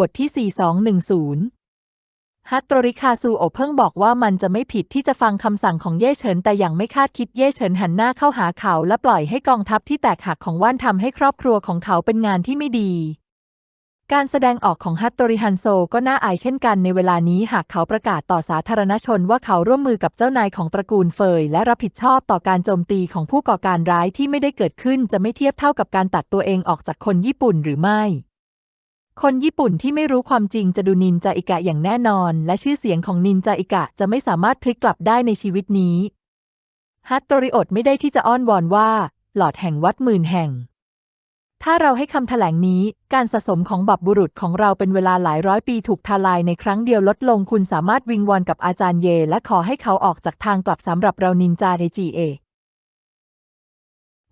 บทที่ 4210 ฮัตโตริคาซูโอเพิ่งบอกว่ามันจะไม่ผิดที่จะฟังคำสั่งของเย่เฉินแต่อย่างไม่คาดคิดเย่เฉินหันหน้าเข้าหาเขา และปล่อยให้กองทัพที่แตกหักของว่านทำให้ครอบครัวของเขาเป็นงานที่ไม่ดี การแสดงออกของฮัตโตริฮันโซก็น่าอายเช่นกันในเวลานี้หากเขาประกาศต่อสาธารณชนว่าเขาร่วมมือกับเจ้านายของตระกูลเฟย และรับผิดชอบต่อการโจมตีของผู้ก่อการร้ายที่ไม่ได้เกิดขึ้นจะไม่เทียบเท่ากับการตัดตัวเองออกจากคนญี่ปุ่นหรือไม่ คนญี่ปุ่นที่ไม่รู้ความจริงจะดูนินจาอิกะอย่างแน่นอน และชื่อเสียงของนินจาอิกะจะไม่สามารถพลิกกลับได้ในชีวิตนี้ฮัตโตริโอดไม่ได้ที่จะอ้อนวอนว่า หลอดแห่งวัดหมื่นแห่ง ถ้าเราให้คำแถลงนี้ การสะสมของบับบุรุษของเราเป็นเวลาหลายร้อยปีถูกทลายในครั้งเดียวลดลงคุณสามารถวิงวอนกับอาจารย์เย และขอให้เขาออกจากทางกลับสำหรับเรานินจาในจีเอ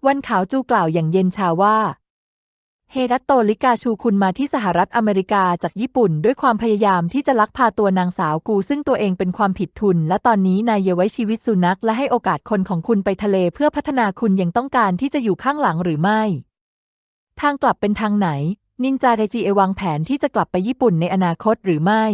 วันขาวจูกล่าวอย่างเย็นชาว่า เฮดัตโตลิกาชูคุณมาที่สหรัฐอเมริกาจากญี่ปุ่น ด้วยความพยายามที่จะลักพาตัวนางสาวกู ซึ่งตัวเองเป็นความผิดทุน และตอนนี้นายเยาไว้ชีวิตสุนัขและให้โอกาสคนของคุณไปทะเลเพื่อพัฒนาคุณยังต้องการที่จะอยู่ข้างหลังหรือไม่ ทางกลับเป็นทางไหน นินจาไทจีเอวางแผนที่จะกลับไปญี่ปุ่นในอนาคตหรือไม่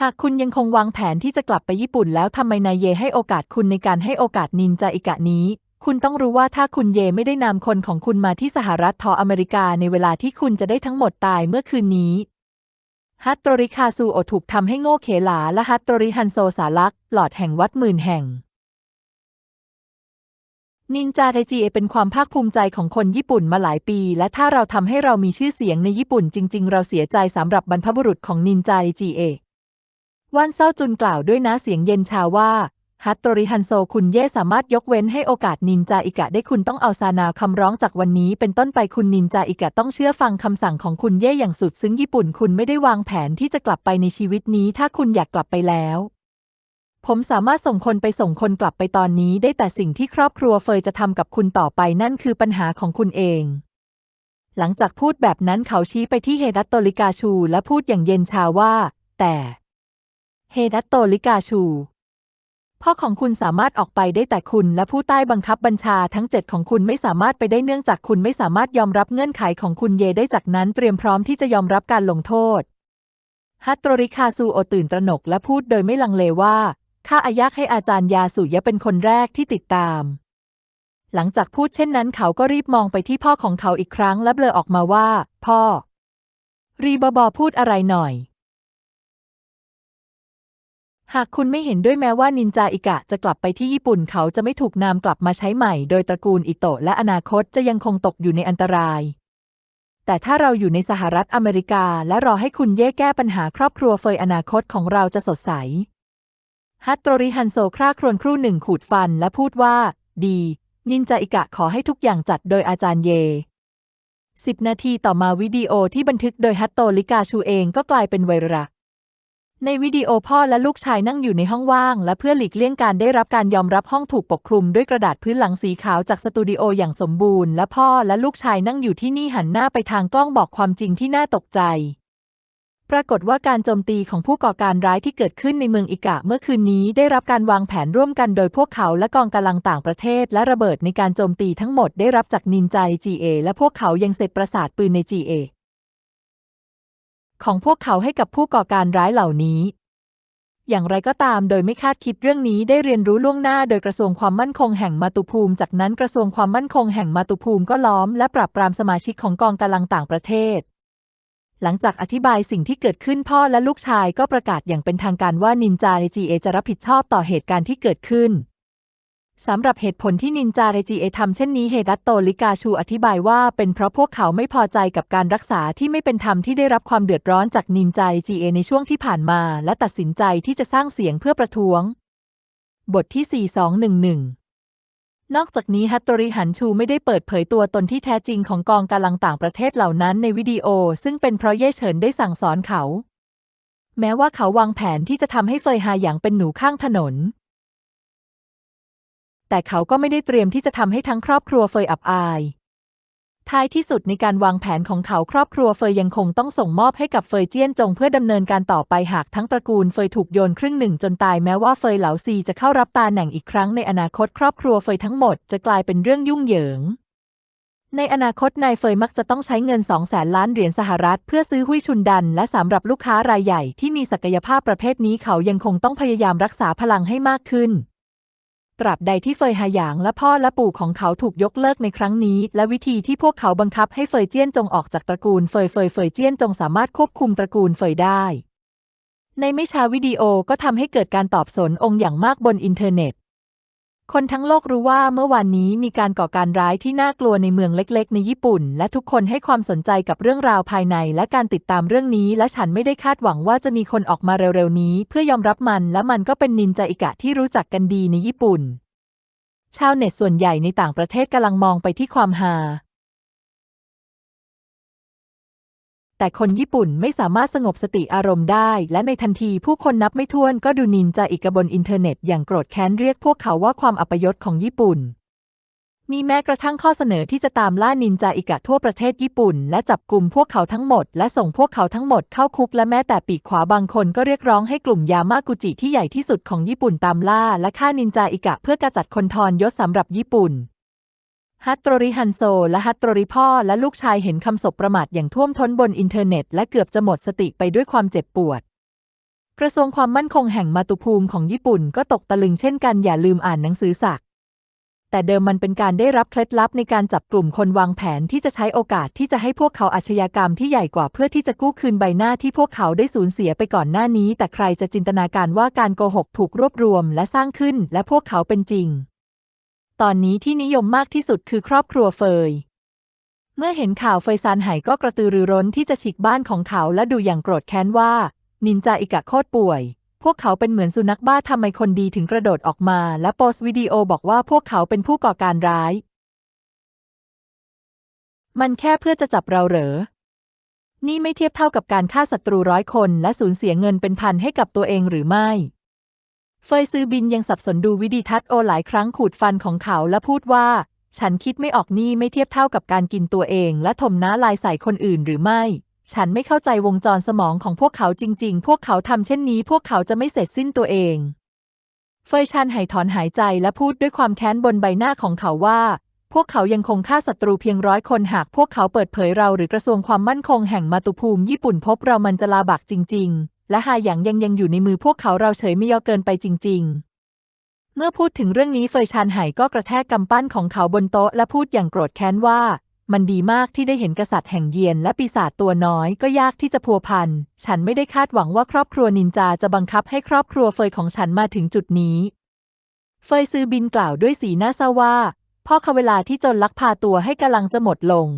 หากคุณยังคงวางแผนที่จะกลับไปญี่ปุ่นแล้วทำไมนายเยให้โอกาสคุณในการให้โอกาสนินจาอิกะนี้ คุณต้องรู้ว่าถ้าคุณเยไม่ได้นำคนของคุณมาที่สหรัฐทออเมริกาในเวลาที่คุณจะได้ทั้งหมดตายเมื่อคืนนี้ ฮัตโตริคาซูโอถูกทำให้โง่เขลา และฮัตโตริฮันโซสาลักหลอดแห่งวัดหมื่นแห่ง นินจาไทจีเอเป็นความภาคภูมิใจของคนญี่ปุ่นมาหลายปี และถ้าเราทำให้เรามีชื่อเสียงในญี่ปุ่นจริง ๆ เราเสียใจสำหรับบรรพบุรุษของนินจาไทจีเอวันเศร้าจุนกล่าวด้วยน้ำเสียงเย็นชาว่า ฮัตโตริฮันโซคุณเย่สามารถยกเว้นให้โอกาสนินจาอิกะได้คุณต้องเอาซานาคำร้องจากวันนี้ เป็นต้นไปคุณนินจาอิกะต้องเชื่อฟังคำสั่งของคุณเย่อย่างสุด ซึ่งญี่ปุ่นคุณไม่ได้วางแผนที่จะกลับไปในชีวิตนี้ ถ้าคุณอยากกลับไปแล้ว ผมสามารถส่งคนไปส่งคนกลับไปตอนนี้ ได้แต่สิ่งที่ครอบครัวเฟยจะทำกับคุณต่อไปนั่นคือปัญหาของคุณเอง หลังจากพูดแบบนั้นเขาชี้ไปที่เฮดัตโตลิกาชู และพูดอย่างเย็นชาว่า แต่ เฮดัตโตลิกาชู พ่อของคุณสามารถออกไปได้แต่คุณและผู้ใต้บังคับบัญชาทั้งเจ็ดของคุณไม่สามารถไปได้เนื่องจากคุณไม่สามารถยอมรับเงื่อนไขของคุณเยได้จากนั้นเตรียมพร้อมที่จะยอมรับการลงโทษฮัตโตริคาซูโอตื่นตระหนกและพูดโดยไม่ลังเลว่าข้าอายักให้อาจารย์ยาสุยะเป็นคนแรกที่ติดตาม หลังจากพูดเช่นนั้นเขาก็รีบมองไปที่พ่อของเขาอีกครั้งและเบลอออกมาว่า พ่อ รีบอบอพูดอะไรหน่อย หากคุณไม่เห็นด้วยแม้ว่านินจาอิกะจะกลับไปที่ญี่ปุ่นเขาจะไม่ถูกนำกลับมาใช้ใหม่ โดยตระกูลอิโตะและอนาคตจะยังคงตกอยู่ในอันตราย แต่ถ้าเราอยู่ในสหรัฐอเมริกา และรอให้คุณเย่แก้ปัญหาครอบครัวเฟยอนาคตของเราจะสดใส ฮัตโตริฮันโซคร่าครวญครู่หนึ่งขูดฟันและพูดว่า ดี นินจาอิกะขอให้ทุกอย่างจัดโดยอาจารย์เยสิบนาทีต่อมาวิดีโอที่บันทึกโดยฮัตโตริกาชูเองก็กลายเป็นไวรัล ในวิดีโอพ่อและลูกชายนั่งอยู่ในห้องว่าง และเพื่อหลีกเลี่ยงการได้รับการยอมรับห้องถูกปกคลุมด้วยกระดาษพื้นหลังสีขาวจากสตูดิโออย่างสมบูรณ์และพ่อและลูกชายนั่งอยู่ที่นี่หันหน้าไปทางกล้องบอกความจริงที่น่าตกใจ ปรากฏว่าการโจมตีของผู้ก่อการร้ายที่เกิดขึ้นในเมืองอิกะเมื่อคืนนี้ได้รับการวางแผนร่วมกันโดยพวกเขาและกองกำลังต่างประเทศ และระเบิดในการโจมตีทั้งหมดได้รับจากนินจา GA และพวกเขายังเสร็จประสาทปืนใน GA ของพวกเขาให้กับผู้ก่อการร้ายเหล่านี้ อย่างไรก็ตามโดยไม่คาดคิดเรื่องนี้ได้เรียนรู้ล่วงหน้าโดยกระทรวงความมั่นคงแห่งมาตุภูมิ จากนั้นกระทรวงความมั่นคงแห่งมาตุภูมิก็ล้อมและปราบปรามสมาชิกของกองกำลังต่างประเทศ หลังจากอธิบายสิ่งที่เกิดขึ้นพ่อและลูกชายก็ประกาศอย่างเป็นทางการว่านินจาเรจีเอจะรับผิดชอบต่อเหตุการณ์ที่เกิดขึ้น สำหรับเหตุผลที่นินจาเรจีเอทำเช่นนี้เฮดัตโตลิกาชูอธิบายว่าเป็นเพราะพวกเขาไม่พอใจกับการรักษาที่ไม่เป็นธรรมที่ได้รับความเดือดร้อนจากนินจาเรจีเอในช่วงที่ผ่านมา และตัดสินใจที่จะสร้างเสียงเพื่อประท้วง บทที่ 4211 นอกจากนี้ฮัตโตริหันชูไม่ได้เปิดเผยตัวตนที่แท้จริงของกองกำลังต่างประเทศเหล่านั้นในวิดีโอ ซึ่งเป็นเพราะเย่เฉินได้สั่งสอนเขา แม้ว่าเขาวางแผนที่จะทำให้เฟยฮาหยางเป็นหนูข้างถนน แต่เขาก็ไม่ได้เตรียมที่จะทำให้ทั้งครอบครัวเฟยอับอาย ท้ายที่สุดในการวางแผนของเขาครอบครัวเฟยยังคงต้องส่งมอบให้กับเฟยเจี้ยนจงเพื่อดำเนินการต่อไปหากทั้งตระกูลเฟยถูกโยนครึ่งหนึ่งจนตายแม้ว่าเฟยเหลาซีจะเข้ารับตาแหน่งอีกครั้งในอนาคตครอบครัวเฟยทั้งหมดจะกลายเป็นเรื่องยุ่งเหยิงในอนาคตนายเฟยมักจะต้องใช้เงิน2แสนล้านเหรียญสหรัฐ เพื่อซื้อหุ้ยชุนดัน และสำหรับลูกค้ารายใหญ่ที่มีศักยภาพประเภทนี้เขายังคงต้องพยายามรักษาพลังให้มากขึ้น ตราบใดที่เฟยหายางและพ่อและปู่ของเขาถูกยกเลิกในครั้งนี้ และวิธีที่พวกเขาบังคับให้เฟยเจี้ยนจงออกจากตระกูลเฟยเฟยเฟยเจี้ยนจงสามารถควบคุมตระกูลเฟยได้ ในไม่ช้าวิดีโอก็ทำให้เกิดการตอบสนองค์อย่างมากบนอินเทอร์เน็ต คนทั้งโลกรู้ว่าเมื่อวานนี้มีการก่อการร้ายที่น่ากลัวในเมืองเล็ก ๆ ในญี่ปุ่น และทุกคนให้ความสนใจกับเรื่องราวภายในและการติดตามเรื่องนี้ และฉันไม่ได้คาดหวังว่าจะมีคนออกมาเร็วๆนี้ เพื่อยอมรับมัน และมันก็เป็นนินจาอิกะที่รู้จักกันดีในญี่ปุ่น ชาวเน็ตส่วนใหญ่ในต่างประเทศกำลังมองไปที่ความฮา แต่คนญี่ปุ่นไม่สามารถสงบสติอารมณ์ได้ และในทันทีผู้คนนับไม่ถ้วนก็ดูนินจาอิกะบนอินเทอร์เน็ตอย่างโกรธแค้นเรียกพวกเขาว่าความอัปยศของญี่ปุ่น มีแม้กระทั่งข้อเสนอที่จะตามล่านินจาอิกะทั่วประเทศญี่ปุ่น และจับกลุ่มพวกเขาทั้งหมด และส่งพวกเขาทั้งหมดเข้าคุกและแม้แต่ปีกขวาบางคนก็เรียกร้องให้กลุ่มยามากุจิที่ใหญ่ที่สุดของญี่ปุ่นตามล่าและฆ่านินจาอิกะเพื่อกำจัดคนทรยศสำหรับญี่ปุ่น ฮัตโตริฮันโซ และฮัตโตริพ่อและลูกชายเห็นคำศพประมาทอย่างท่วมท้นบนอินเทอร์เน็ต และเกือบจะหมดสติไปด้วยความเจ็บปวด กระทรวงความมั่นคงแห่งมาตุภูมิของญี่ปุ่นก็ตกตะลึงเช่นกันอย่าลืมอ่านหนังสือสัก แต่เดิมมันเป็นการได้รับเคล็ดลับในการจับกลุ่มคนวางแผนที่จะใช้โอกาสที่จะให้พวกเขาอาชญากรรมที่ใหญ่กว่าเพื่อที่จะกู้คืนใบหน้าที่พวกเขาได้สูญเสียไปก่อนหน้านี้ แต่ใครจะจินตนาการว่าการโกหกถูกรวบรวมและสร้างขึ้น และพวกเขาเป็นจริง ตอนนี้ที่นิยมมากที่สุดคือครอบครัวเฟย เมื่อเห็นข่าวเฟยซานไห่ก็กระตือรือร้นที่จะฉีกบ้านของเขาและดูอย่างโกรธแค้นว่า นินจาอิกะโคตรป่วย พวกเขาเป็นเหมือนสุนัขบ้าทำไมคนดีถึงกระโดดออกมา และโพสต์วิดีโอบอกว่าพวกเขาเป็นผู้ก่อการร้าย มันแค่เพื่อจะจับเราเหรอ นี่ไม่เทียบเท่ากับการฆ่าศัตรูร้อยคน และสูญเสียเงินเป็นพันให้กับตัวเองหรือไม่ เฟยซือบินยังสับสนดูวิดีทัศน์โอหลายครั้งขูดฟันของเขาและพูดว่า ฉันคิดไม่ออกนี่ไม่เทียบเท่ากับการกินตัวเอง และถมน้าลายใส่คนอื่นหรือไม่ ฉันไม่เข้าใจวงจรสมองของพวกเขาจริง ๆ พวกเขาทำเช่นนี้ พวกเขาจะไม่เสร็จสิ้นตัวเอง เฟยชันหายถอนหายใจและพูดด้วยความแค้นบนใบหน้าของเขาว่า พวกเขายังคงฆ่าศัตรูเพียงร้อยคนหากพวกเขาเปิดเผยเราหรือกระทรวงความมั่นคงแห่งมาตุภูมิญี่ปุ่นพบเรามันจะลาบักจริง ๆ และหาอย่างยังยังอยู่ในมือพวกเขาเราเฉยไม่ยอเกินไปจริง ๆ เมื่อพูดถึงเรื่องนี้เฟยชานไห่ก็กระแทกกำปั้นของเขาบนโต๊ะและพูดอย่างโกรธแค้นว่า มันดีมากที่ได้เห็นกษัตริย์แห่งเยียนและปีศาจตัวน้อยก็ยากที่จะพัวพัน ฉันไม่ได้คาดหวังว่าครอบครัวนินจาจะบังคับให้ครอบครัวเฟยของฉันมาถึงจุดนี้เฟยซื้อบินกล่าวด้วยสีหน้าเศร้าว่าพ่อเขาเวลาที่จนลักพาตัวให้กำลังจะหมดลง